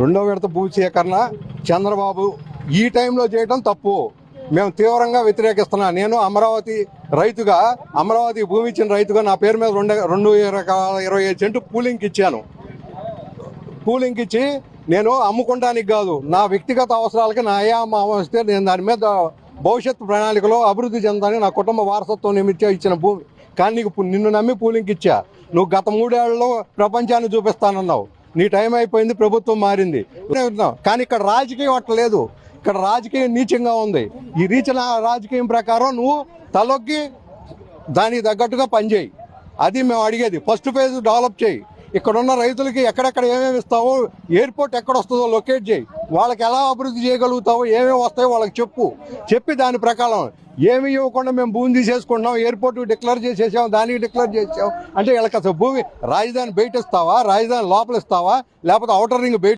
రెండో విడత భూ సేకరణ చంద్రబాబు ఈ టైంలో చేయడం తప్పు. మేము తీవ్రంగా వ్యతిరేకిస్తున్నా. నేను అమరావతి రైతుగా అమరావతి భూమి ఇచ్చిన రైతుగా నా పేరు మీద రెండు రెండు రకాల ఇరవై ఐదు సెంటు పూలింగ్కి ఇచ్చాను. కూలింగ్ ఇచ్చి నేను అమ్ముకోవడానికి కాదు నా వ్యక్తిగత అవసరాలకి నా అయామ వస్తే నేను దాని మీద భవిష్యత్తు ప్రణాళికలో అభివృద్ధి చెందాలని నా కుటుంబ వారసత్వం నిమిత్తం ఇచ్చిన భూమి. కానీ నీకు నిన్ను నమ్మి పూలింగ్కి ఇచ్చా. నువ్వు గత మూడేళ్ళలో ప్రపంచాన్ని చూపిస్తానన్నావు. నీ టైం అయిపోయింది ప్రభుత్వం మారింది. కానీ ఇక్కడ రాజకీయం అట్లా లేదు. ఇక్కడ రాజకీయం నీచంగా ఉంది. ఈ రీచన రాజకీయం ప్రకారం నువ్వు తలొగ్గి దానికి తగ్గట్టుగా పనిచేయి. అది మేము అడిగేది. ఫస్ట్ ఫేజ్ డెవలప్ చేయి. ఇక్కడ ఉన్న రైతులకి ఎక్కడెక్కడ ఏమేమి ఇస్తావో ఎయిర్పోర్ట్ ఎక్కడ వస్తుందో లొకేట్ చేయి. వాళ్ళకి ఎలా అభివృద్ధి చేయగలుగుతావో ఏమేమి వస్తాయో వాళ్ళకి చెప్పు. చెప్పి దాని ప్రకారం ఏమి ఇవ్వకుండా మేము భూమి తీసేసుకుంటున్నాం ఎయిర్పోర్ట్ డిక్లేర్ చేసేసాం దానికి డిక్లేర్ చేసాం అంటే వీళ్ళకి అసలు భూమి రాజధాని బయట ఇస్తావా రాజధాని లోపల ఇస్తావా లేకపోతే అవుటర్ రింగ్ బయట